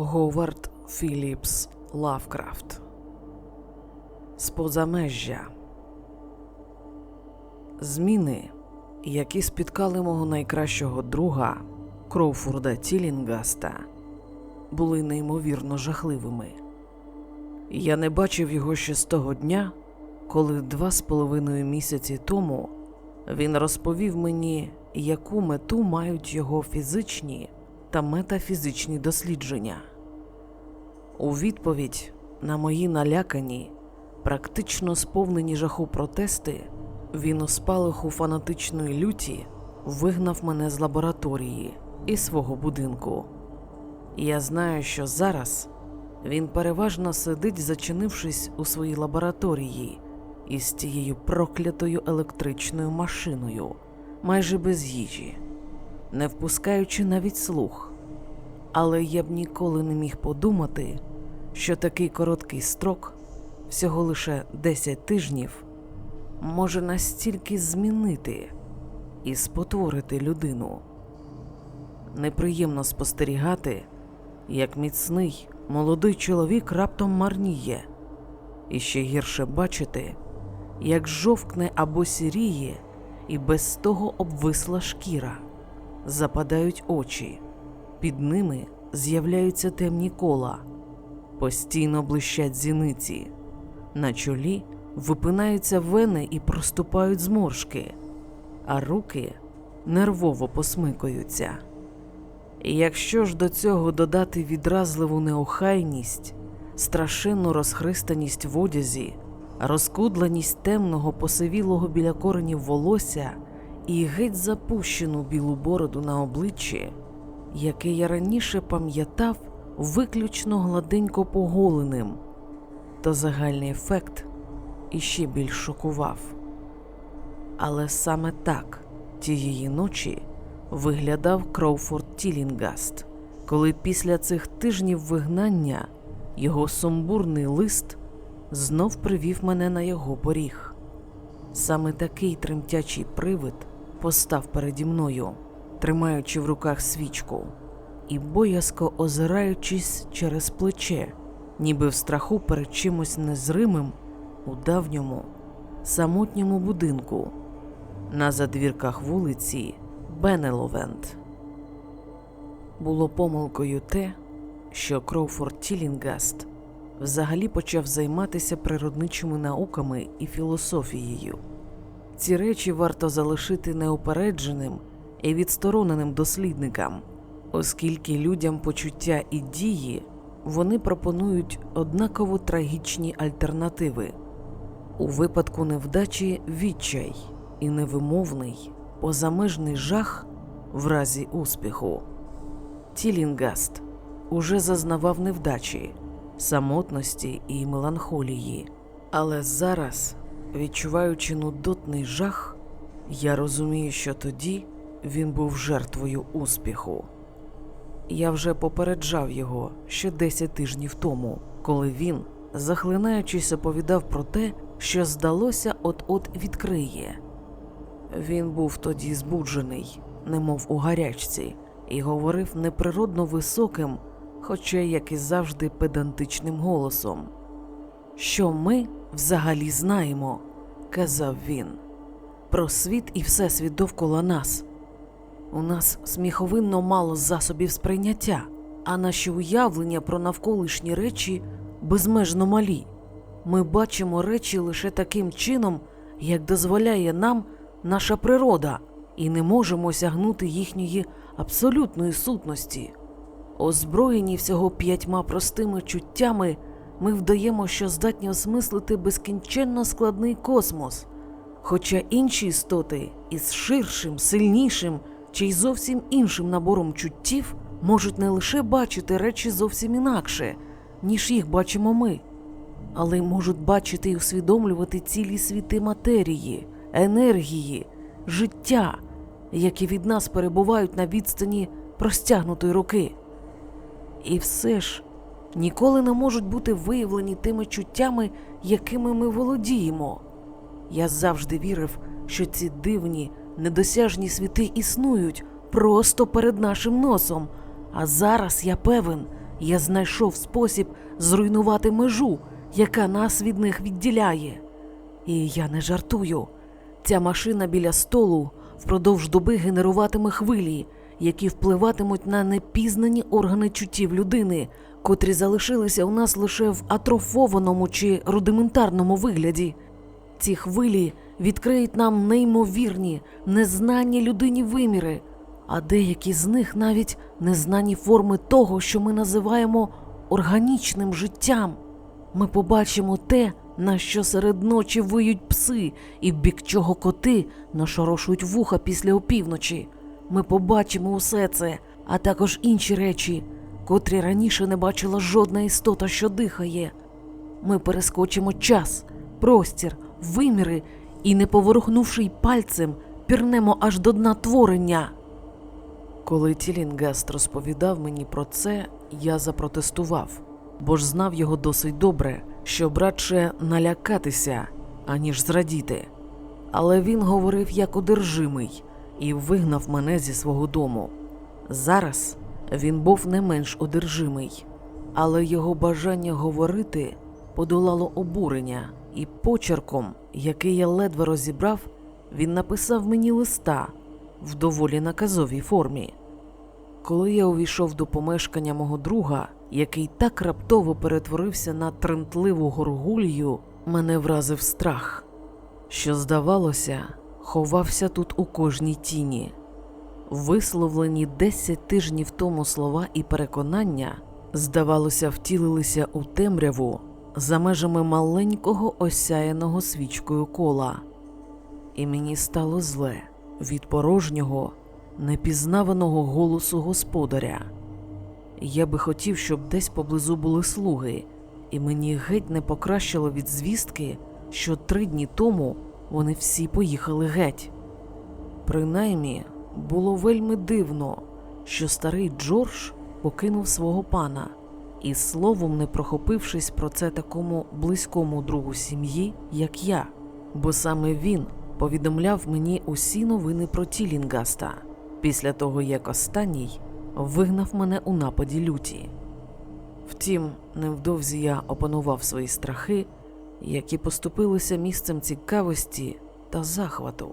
Говард Філіпс Лавкрафт Спозамежжя Зміни, які спіткали мого найкращого друга Кроуфорда Тілінгаста, були неймовірно жахливими. Я не бачив його ще з того дня, коли два з половиною місяці тому він розповів мені, яку мету мають його фізичні та метафізичні дослідження. У відповідь на мої налякані, практично сповнені жаху протести, він у спалаху фанатичної люті вигнав мене з лабораторії і свого будинку. Я знаю, що зараз він переважно сидить, зачинившись у своїй лабораторії із тією проклятою електричною машиною, майже без їжі, не впускаючи навіть слух. Але я б ніколи не міг подумати, що такий короткий строк, всього лише 10 тижнів, може настільки змінити і спотворити людину. Неприємно спостерігати, як міцний молодий чоловік раптом марніє, і ще гірше бачити, як жовкне або сіріє, і без того обвисла шкіра, западають очі, під ними з'являються темні кола, постійно блищать зіниці, на чолі випинаються вени і проступають зморшки, а руки нервово посмикаються. І якщо ж до цього додати відразливу неохайність, страшенну розхристаність в одязі, розкудленість темного посивілого біля коренів волосся і геть запущену білу бороду на обличчі, яке я раніше пам'ятав виключно гладенько поголеним, то загальний ефект іще більш шокував. Але саме так тієї ночі виглядав Кроуфорд Тілінгаст, коли після цих тижнів вигнання його сумбурний лист знов привів мене на його поріг. Саме такий тремтячий привид постав переді мною, тримаючи в руках свічку і боязко озираючись через плече, ніби в страху перед чимось незримим у давньому, самотньому будинку на задвірках вулиці Бенеловент. Було помилкою те, що Кроуфорд Тілінгаст взагалі почав займатися природничими науками і філософією. Ці речі варто залишити неупередженим і відстороненим дослідникам, оскільки людям почуття і дії вони пропонують однаково трагічні альтернативи. У випадку невдачі відчай і невимовний позамежний жах в разі успіху. Тілінгаст уже зазнавав невдачі, самотності і меланхолії, але зараз, відчуваючи нудотний жах, я розумію, що тоді він був жертвою успіху. Я вже попереджав його ще 10 тижнів тому, коли він, захлинаючись, оповідав про те, що здалося, от-от відкриє. Він був тоді збуджений, немов у гарячці, і говорив неприродно високим, хоча, як і завжди, педантичним голосом. Що ми взагалі знаємо, казав він, про світ і всесвіт довкола нас. У нас сміховинно мало засобів сприйняття, а наші уявлення про навколишні речі безмежно малі. Ми бачимо речі лише таким чином, як дозволяє нам наша природа, і не можемо сягнути їхньої абсолютної сутності. Озброєні всього п'ятьма простими чуттями, ми вдаємо, що здатні осмислити безкінченно складний космос, хоча інші істоти із ширшим, сильнішим чи й зовсім іншим набором чуттів можуть не лише бачити речі зовсім інакше, ніж їх бачимо ми, але й можуть бачити і усвідомлювати цілі світи матерії, енергії, життя, які від нас перебувають на відстані простягнутої руки. І все ж ніколи не можуть бути виявлені тими чуттями, якими ми володіємо. Я завжди вірив, що ці дивні, недосяжні світи існують просто перед нашим носом. А зараз я певен, я знайшов спосіб зруйнувати межу, яка нас від них відділяє. І я не жартую. Ця машина біля столу впродовж доби генеруватиме хвилі, які впливатимуть на непізнані органи чуттів людини, котрі залишилися у нас лише в атрофованому чи рудиментарному вигляді. Ці хвилі відкриють нам неймовірні, незнані людині виміри, а деякі з них навіть незнані форми того, що ми називаємо органічним життям. Ми побачимо те, на що серед ночі виють пси, і в бік чого коти нашорошують вуха після опівночі. Ми побачимо усе це, а також інші речі, котрі раніше не бачила жодна істота, що дихає. Ми перескочимо час, простір, виміри і, не поворухнувши й пальцем, пірнемо аж до дна творення. Коли Тілінгаст розповідав мені про це, я запротестував, бо ж знав його досить добре, щоб радше налякатися, аніж зрадіти. Але він говорив як одержимий і вигнав мене зі свого дому. Зараз він був не менш одержимий, але його бажання говорити подолало обурення, і почерком, який я ледве розібрав, він написав мені листа в доволі наказовій формі. Коли я увійшов до помешкання мого друга, який так раптово перетворився на тремтливу горгулью, мене вразив страх, що, здавалося, ховався тут у кожній тіні. Висловлені десять тижнів тому слова і переконання, здавалося, втілилися у темряву за межами маленького осяяного свічкою кола, і мені стало зле від порожнього, непізнаваного голосу господаря. Я би хотів, щоб десь поблизу були слуги, і мені геть не покращило від звістки, що три дні тому вони всі поїхали геть. Принаймні, було вельми дивно, що старий Джордж покинув свого пана і словом не прохопившись про це такому близькому другу сім'ї, як я, бо саме він повідомляв мені усі новини про Тілінгаста після того, як останній вигнав мене у нападі люті. Втім, невдовзі я опанував свої страхи, які поступилися місцем цікавості та захвату.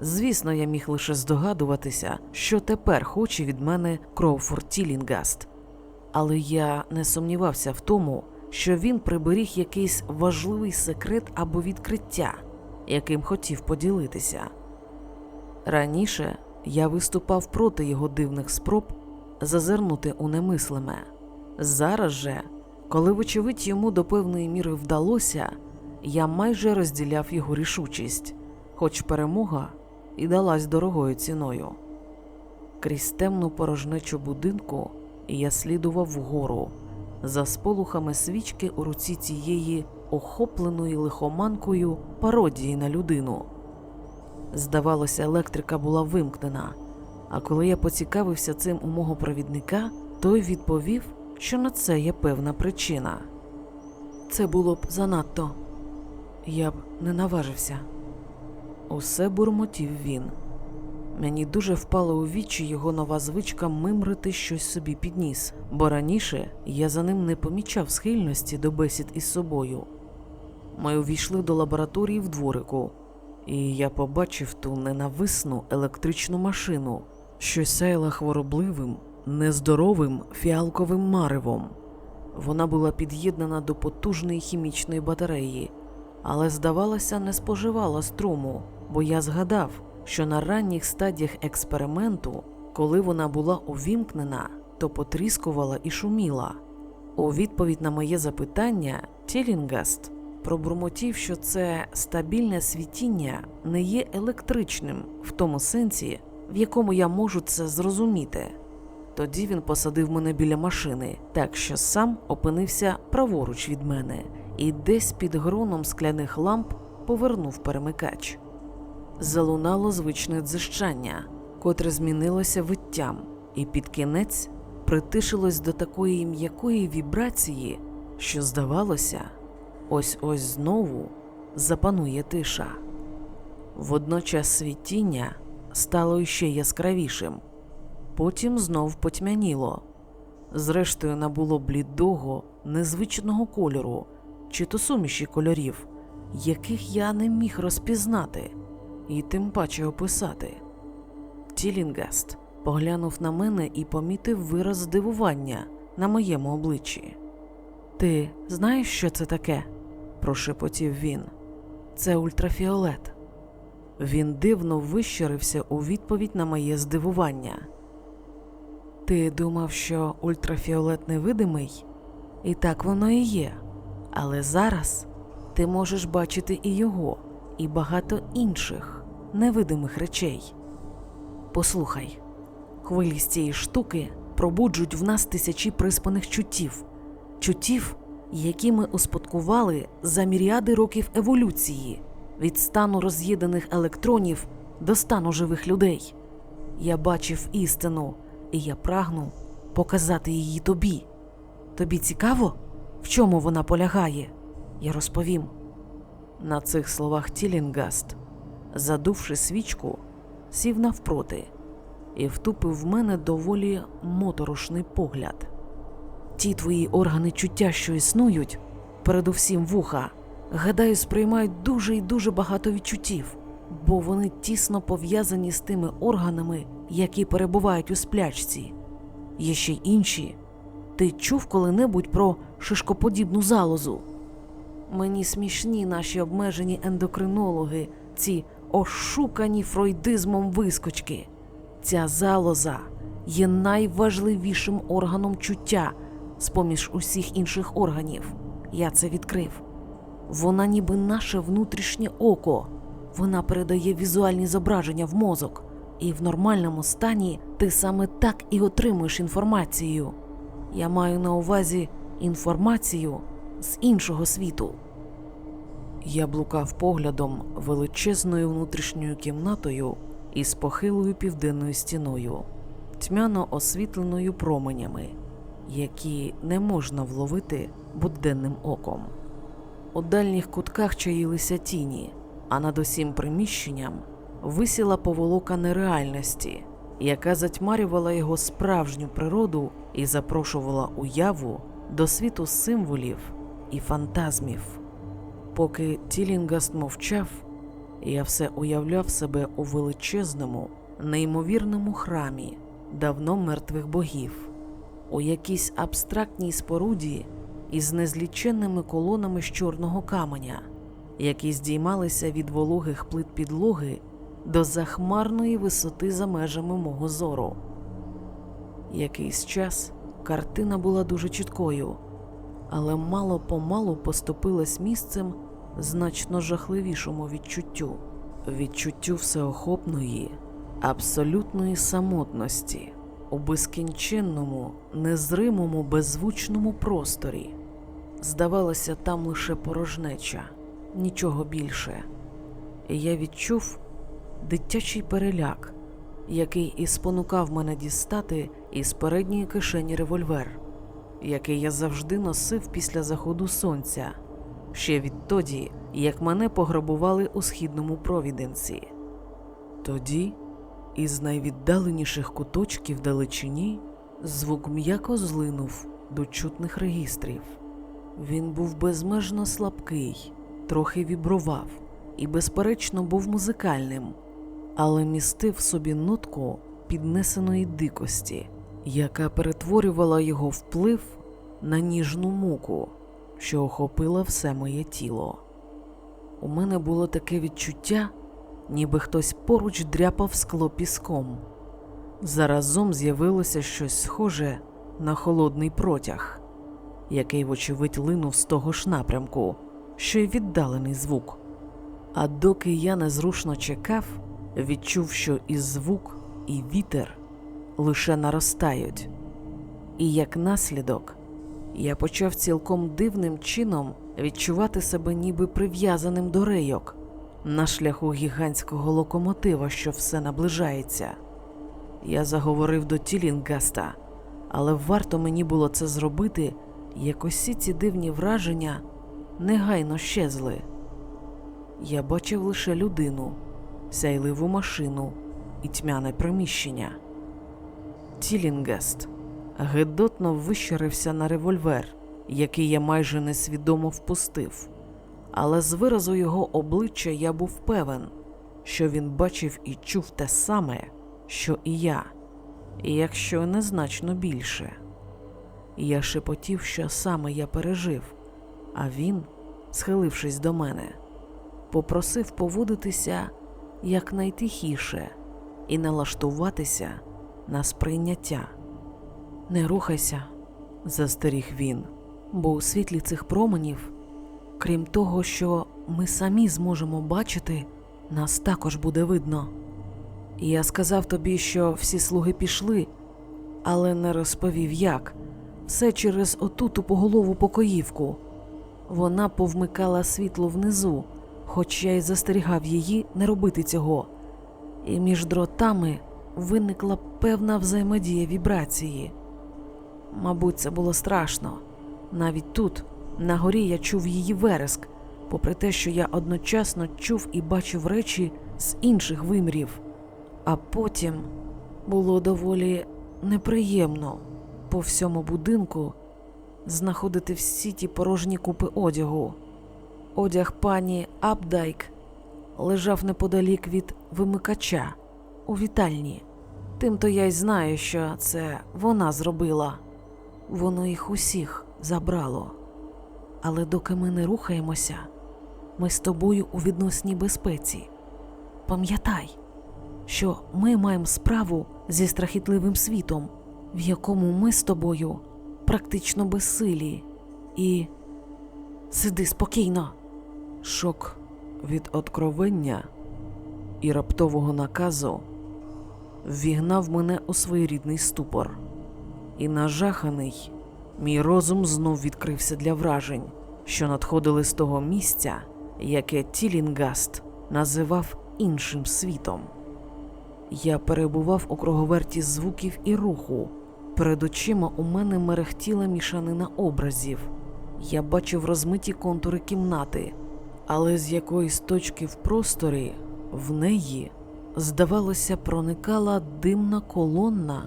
Звісно, я міг лише здогадуватися, що тепер хоче від мене Кроуфорд Тілінгаст, але я не сумнівався в тому, що він приберіг якийсь важливий секрет або відкриття, яким хотів поділитися. Раніше я виступав проти його дивних спроб зазирнути у немислиме. Зараз же, коли, вочевидь, йому до певної міри вдалося, я майже розділяв його рішучість, хоч перемога і далась дорогою ціною. Крізь темну порожнечу будинку я слідував вгору, за сполухами свічки у руці цієї охопленої лихоманкою пародії на людину. Здавалося, електрика була вимкнена, а коли я поцікавився цим у мого провідника, той відповів, що на це є певна причина. Це було б занадто, я б не наважився. Усе бурмотів він. Мені дуже впала у вічі його нова звичка мимрити щось собі під ніс, бо раніше я за ним не помічав схильності до бесід із собою. Ми увійшли до лабораторії в дворику, і я побачив ту ненависну електричну машину, що сяяла хворобливим, нездоровим фіалковим маревом. Вона була під'єднана до потужної хімічної батареї, але, здавалося, не споживала струму, бо я згадав, що на ранніх стадіях експерименту, коли вона була увімкнена, то потріскувала і шуміла. У відповідь на моє запитання, Тілінгаст пробурмотів, що це стабільне світіння не є електричним в тому сенсі, в якому я можу це зрозуміти. Тоді він посадив мене біля машини, так що сам опинився праворуч від мене і десь під гроном скляних ламп повернув перемикач. Залунало звичне дзищання, котре змінилося виттям, і під кінець притишилось до такої м'якої вібрації, що, здавалося, ось ось знову запанує тиша. Водночас світіння стало іще яскравішим, потім знов потьмяніло, зрештою набуло блідого, незвичного кольору, чи то суміші кольорів, яких я не міг розпізнати і тим паче описати. Тілінгаст поглянув на мене і помітив вираз здивування на моєму обличчі. Ти знаєш, що це таке? прошепотів він. Це ультрафіолет. Він дивно вищерився у відповідь на моє здивування. Ти думав, що ультрафіолет невидимий? І так воно і є. Але зараз ти можеш бачити і його, і багато інших невидимих речей. Послухай, хвилі з цієї штуки пробуджують в нас тисячі приспаних чуттів, чуттів, які ми успадкували за міріади років еволюції, від стану роз'єднаних електронів до стану живих людей. Я бачив істину, і я прагну показати її тобі. Тобі цікаво, в чому вона полягає? Я розповім. На цих словах Тілінгаст, задувши свічку, сів навпроти і втупив в мене доволі моторошний погляд. Ті твої органи чуття, що існують, передусім вуха, гадаю, сприймають дуже і дуже багато відчуттів, бо вони тісно пов'язані з тими органами, які перебувають у сплячці. Є ще й інші. Ти чув коли-небудь про шишкоподібну залозу? Мені смішні наші обмежені ендокринологи, ці ошукані фройдизмом вискочки. Ця залоза є найважливішим органом чуття з поміж усіх інших органів. Я це відкрив. Вона ніби наше внутрішнє око. Вона передає візуальні зображення в мозок, і в нормальному стані ти саме так і отримуєш інформацію. Я маю на увазі інформацію з іншого світу. Я блукав поглядом величезною внутрішньою кімнатою із похилою південною стіною, тьмяно освітленою променями, які не можна вловити буденним оком. У дальніх кутках чаїлися тіні, а над усім приміщенням висіла поволока нереальності, яка затьмарювала його справжню природу і запрошувала уяву до світу символів і фантазмів. Поки Тілінгаст мовчав, я все уявляв себе у величезному, неймовірному храмі давно мертвих богів, у якійсь абстрактній споруді із незліченними колонами з чорного каменя, які здіймалися від вологих плит підлоги до захмарної висоти за межами мого зору. Якийсь час картина була дуже чіткою, але мало помалу поступилась місцем значно жахливішому відчуттю, відчуттю всеохопної, абсолютної самотності у безкінченному, незримому, беззвучному просторі. Здавалося, там лише порожнеча, нічого більше. І я відчув дитячий переляк, який і спонукав мене дістати із передньої кишені револьвер, який я завжди носив після заходу сонця, ще відтоді, як мене пограбували у східному провіденці. Тоді, із найвіддаленіших куточків далечині, звук м'яко злинув до чутних регістрів. Він був безмежно слабкий, трохи вібрував і, безперечно, був музикальним, але містив собі нотку піднесеної дикості, яка перетворювала його вплив на ніжну муку, що охопила все моє тіло. У мене було таке відчуття, ніби хтось поруч дряпав скло піском. Заразом з'явилося щось схоже на холодний протяг, який, вочевидь, линув з того ж напрямку, що й віддалений звук. А доки я незрушно чекав, відчув, що і звук, і вітер лише наростають. І як наслідок, я почав цілком дивним чином відчувати себе ніби прив'язаним до рейок на шляху гігантського локомотива, що все наближається. Я заговорив до Тілінгаста, але варто мені було це зробити, як усі ці дивні враження негайно щезли. Я бачив лише людину, сяйливу машину і тьмяне приміщення. Тілінгаст гидотно вищерився на револьвер, який я майже несвідомо впустив. Але з виразу його обличчя я був певен, що він бачив і чув те саме, що і я, і якщо незначно більше. Я шепотів, що саме я пережив, а він, схилившись до мене, попросив поводитися якнайтихіше і налаштуватися на сприйняття. Не рухайся, застеріг він, бо у світлі цих променів, крім того, що ми самі зможемо бачити, нас також буде видно. Я сказав тобі, що всі слуги пішли, але не розповів як. Все через оту тупоголову покоївку. Вона повмикала світло внизу, хоч я й застерігав її не робити цього. І між дротами виникла певна взаємодія вібрації. Мабуть, це було страшно. Навіть тут, на горі, я чув її вереск, попри те, що я одночасно чув і бачив речі з інших вимірів. А потім було доволі неприємно по всьому будинку знаходити всі ті порожні купи одягу. Одяг пані Апдайк лежав неподалік від вимикача у вітальні. Тимто я й знаю, що це вона зробила. Воно їх усіх забрало. Але доки ми не рухаємося, ми з тобою у відносній безпеці. Пам'ятай, що ми маємо справу зі страхітливим світом, в якому ми з тобою практично безсилі, і сиди спокійно. Шок від откровення і раптового наказу ввігнав мене у своєрідний ступор, і нажаханий мій розум знов відкрився для вражень, що надходили з того місця, яке Тілінгаст називав іншим світом. Я перебував у круговерті звуків і руху. Перед очима у мене мерехтіла мішанина образів. Я бачив розмиті контури кімнати, але з якоїсь точки в просторі в неї, здавалося, проникала димна колонна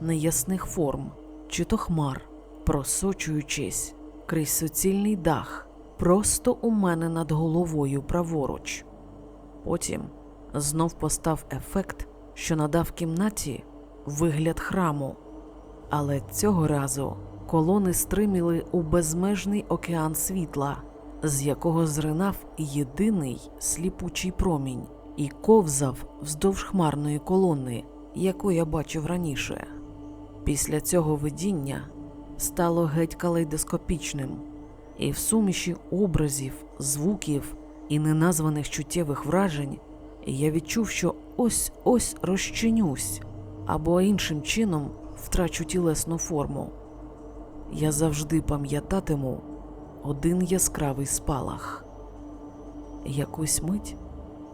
неясних форм, чи то хмар, просочуючись крізь суцільний дах, просто у мене над головою праворуч. Потім знов постав ефект, що надав кімнаті вигляд храму. Але цього разу колони стриміли у безмежний океан світла, з якого зринав єдиний сліпучий промінь і ковзав вздовж хмарної колони, яку я бачив раніше. Після цього видіння стало геть калейдоскопічним, і в суміші образів, звуків і неназваних чуттєвих вражень я відчув, що ось ось розчинюсь або іншим чином втрачу тілесну форму. Я завжди пам'ятатиму один яскравий спалах. Якусь мить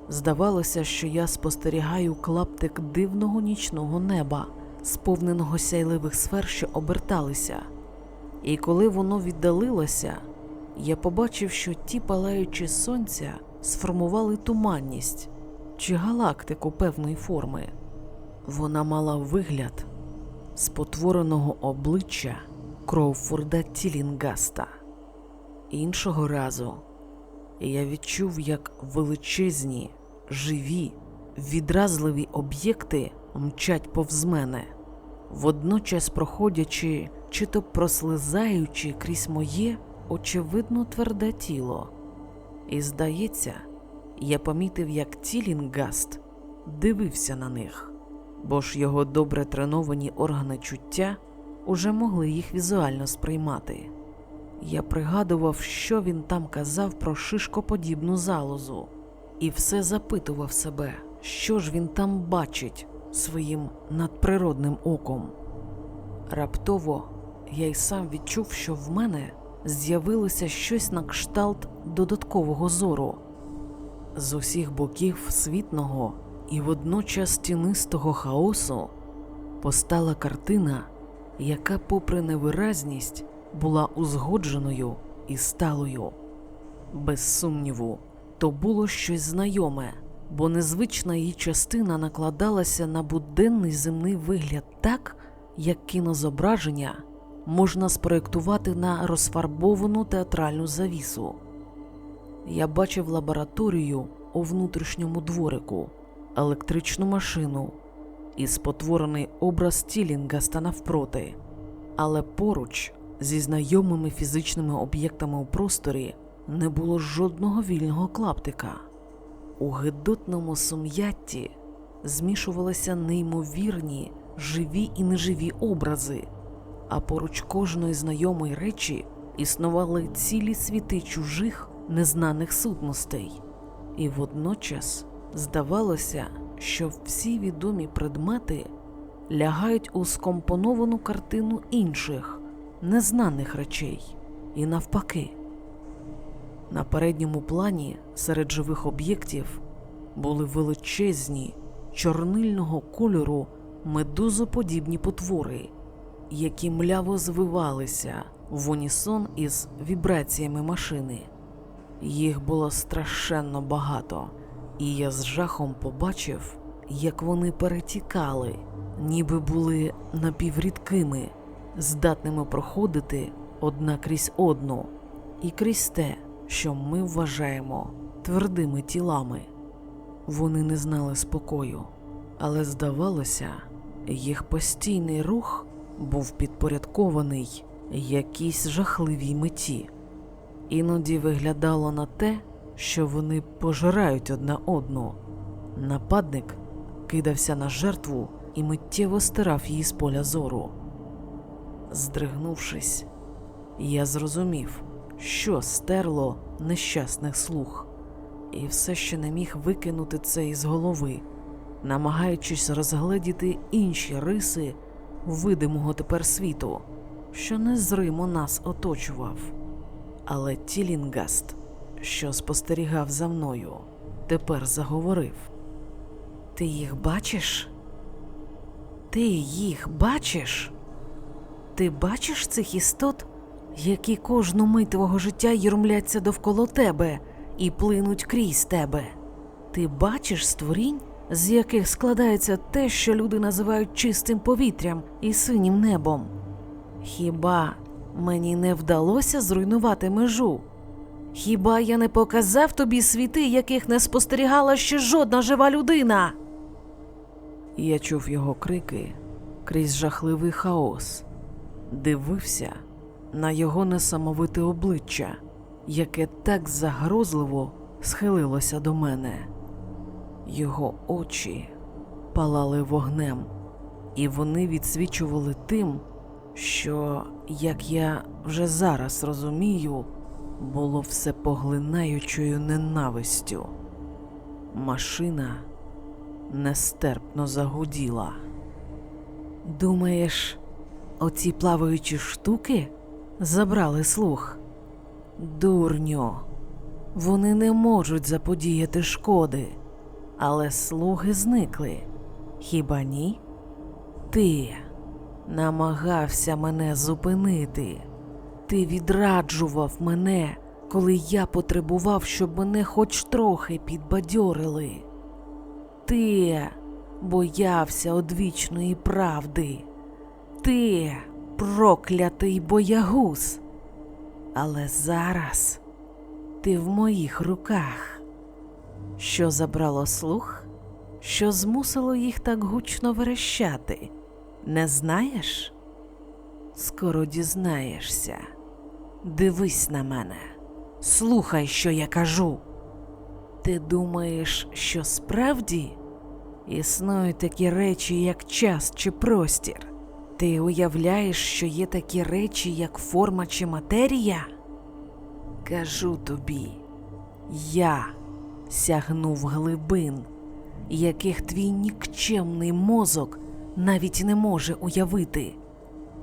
здавалося, що я спостерігаю клаптик дивного нічного неба, сповненого сяйливих сфер, що оберталися, і коли воно віддалилося, я побачив, що ті палаючі сонця сформували туманність чи галактику певної форми. Вона мала вигляд спотвореного обличчя Кроуфорда Тілінгаста. Іншого разу я відчув, як величезні, живі, відразливі об'єкти мчать повз мене, водночас проходячи чи то прослизаючи крізь моє очевидно тверде тіло. І здається, я помітив, як Тілінгаст дивився на них, бо ж його добре треновані органи чуття уже могли їх візуально сприймати. Я пригадував, що він там казав про шишкоподібну залозу, і все запитував себе, що ж він там бачить своїм надприродним оком. Раптово я й сам відчув, що в мене з'явилося щось на кшталт додаткового зору. З усіх боків світного і водночас тінистого хаосу постала картина, яка, попри невиразність, була узгодженою і сталою. Без сумніву, то було щось знайоме, бо незвична її частина накладалася на буденний земний вигляд так, як кінозображення можна спроєктувати на розфарбовану театральну завісу. Я бачив лабораторію у внутрішньому дворику, електричну машину і спотворений образ Тілінгаста навпроти, але поруч зі знайомими фізичними об'єктами у просторі не було жодного вільного клаптика. У гидотному сум'ятті змішувалися неймовірні живі і неживі образи, а поруч кожної знайомої речі існували цілі світи чужих незнаних сутностей. І водночас здавалося, що всі відомі предмети лягають у скомпоновану картину інших, незнаних речей, і навпаки. На передньому плані серед живих об'єктів були величезні чорнильного кольору медузоподібні потвори, які мляво звивалися в унісон із вібраціями машини. Їх було страшенно багато, і я з жахом побачив, як вони перетікали, ніби були напіврідкими, здатними проходити одна крізь одну, і крізь те, що ми вважаємо твердими тілами. Вони не знали спокою, але здавалося, їх постійний рух був підпорядкований якійсь жахливій меті. Іноді виглядало на те, що вони пожирають одна одну. Нападник кидався на жертву і миттєво стирав її з поля зору. Здригнувшись, я зрозумів, що стерло нещасних слух, і все ще не міг викинути це із голови, намагаючись розгледіти інші риси видимого тепер світу, що незримо нас оточував. Але Тілінгаст, що спостерігав за мною, тепер заговорив: Ти їх бачиш? Ти їх бачиш? Ти бачиш цих істот, які кожну мить твого життя юрмляться довкола тебе і плинуть крізь тебе? Ти бачиш створінь, з яких складається те, що люди називають чистим повітрям і синім небом? Хіба мені не вдалося зруйнувати межу? Хіба я не показав тобі світи, яких не спостерігала ще жодна жива людина? Я чув його крики крізь жахливий хаос, дивився на його несамовите обличчя, яке так загрозливо схилилося до мене. Його очі палали вогнем, і вони відсвічували тим, що, як я вже зараз розумію, було все поглинаючою ненавистю. Машина нестерпно загуділа. Думаєш, оці плаваючі штуки забрали слух? Дурньо, вони не можуть заподіяти шкоди, але слуги зникли. Хіба ні? Ти намагався мене зупинити. Ти відраджував мене, коли я потребував, щоб мене хоч трохи підбадьорили. Ти боявся одвічної правди. Ти проклятий боягуз. Але зараз ти в моїх руках. Що забрало слух, що змусило їх так гучно верещати? Не знаєш? Скоро дізнаєшся. Дивись на мене, слухай, що я кажу. Ти думаєш, що справді існують такі речі, як час чи простір? Ти уявляєш, що є такі речі, як форма чи матерія? Кажу тобі, я сягнув глибин, яких твій нікчемний мозок навіть не може уявити.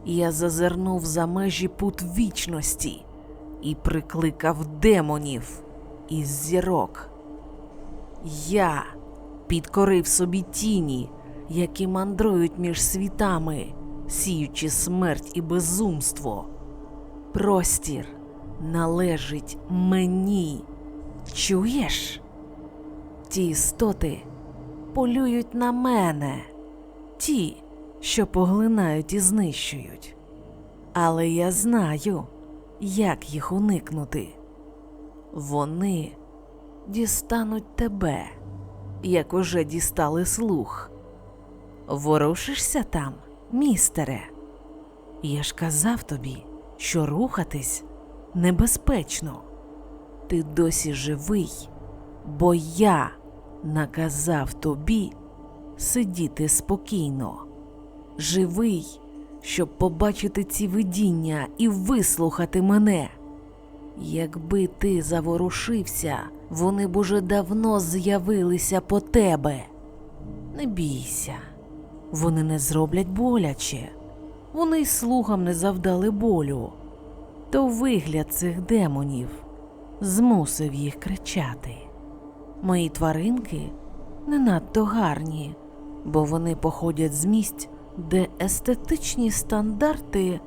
Я зазирнув за межі пут вічності і прикликав демонів із зірок. Я підкорив собі тіні, які мандрують між світами, сіючи смерть і безумство. Простір належить мені. Чуєш? Ті істоти полюють на мене, ті, що поглинають і знищують. Але я знаю, як їх уникнути. Вони дістануть тебе, як уже дістали слух. Ворушишся там, містере. Я ж казав тобі, що рухатись небезпечно. Ти досі живий, бо я наказав тобі сидіти спокійно. Живий, щоб побачити ці видіння і вислухати мене. Якби ти заворушився, вони б уже давно з'явилися по тебе. Не бійся, вони не зроблять боляче, вони й слугам не завдали болю. То вигляд цих демонів змусив їх кричати. Мої тваринки не надто гарні, бо вони походять з місць, де естетичні стандарти,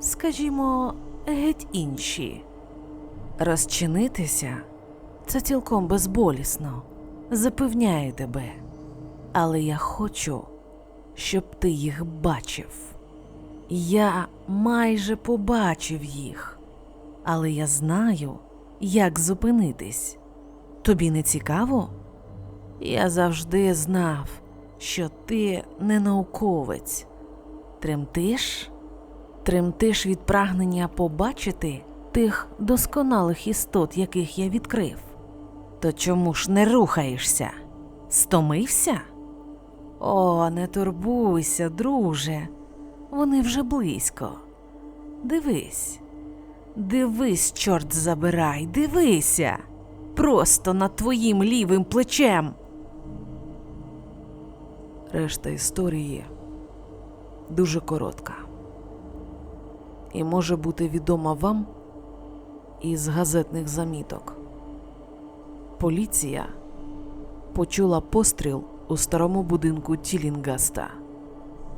скажімо, геть інші. Розчинитися це цілком безболісно, запевняю тебе. Але я хочу, щоб ти їх бачив. Я майже побачив їх, але я знаю, як зупинитись. Тобі не цікаво? Я завжди знав, що ти не науковець. Тремтиш? Тремтиш від прагнення побачити тих досконалих істот, яких я відкрив. То чому ж не рухаєшся? Стомився? О, не турбуйся, друже. Вони вже близько. Дивись, дивись, чорт забирай, дивися. Просто над твоїм лівим плечем. Решта історії дуже коротка і може бути відома вам із газетних заміток. Поліція почула постріл у старому будинку Тілінгаста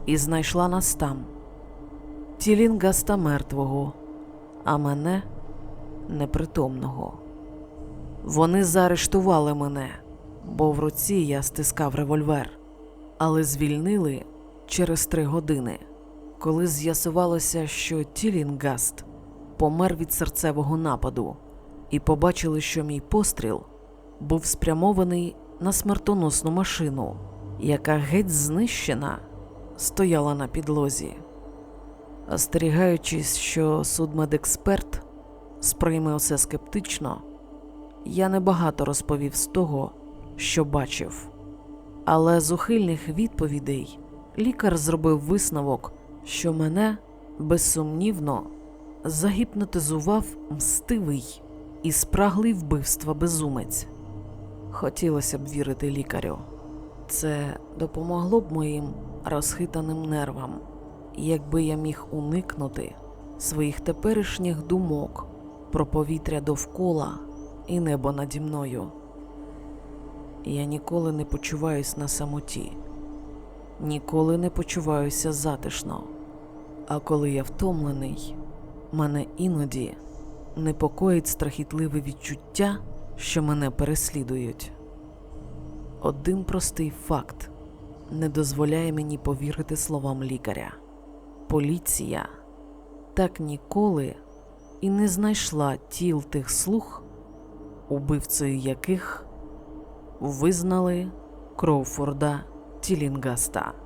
і знайшла нас там. Тілінгаста мертвого, а мене непритомного. Вони заарештували мене, бо в руці я стискав револьвер, але звільнили через три години, коли з'ясувалося, що Тілінгаст помер від серцевого нападу, і побачили, що мій постріл був спрямований на смертоносну машину, яка геть знищена стояла на підлозі. Остерігаючись, що судмедексперт сприйме усе скептично, я небагато розповів з того, що бачив. Але з ухильних відповідей лікар зробив висновок, що мене безсумнівно загіпнотизував мстивий і спраглий вбивства безумець. Хотілося б вірити лікарю. Це допомогло б моїм розхитаним нервам, якби я міг уникнути своїх теперішніх думок про повітря довкола і небо наді мною. Я ніколи не почуваюсь на самоті, ніколи не почуваюся затишно. А коли я втомлений, мене іноді непокоїть страхітливе відчуття, що мене переслідують. Один простий факт не дозволяє мені повірити словам лікаря. Поліція так ніколи і не знайшла тіл тих слуг, убивцею яких визнали Кроуфорда Тілінгаста.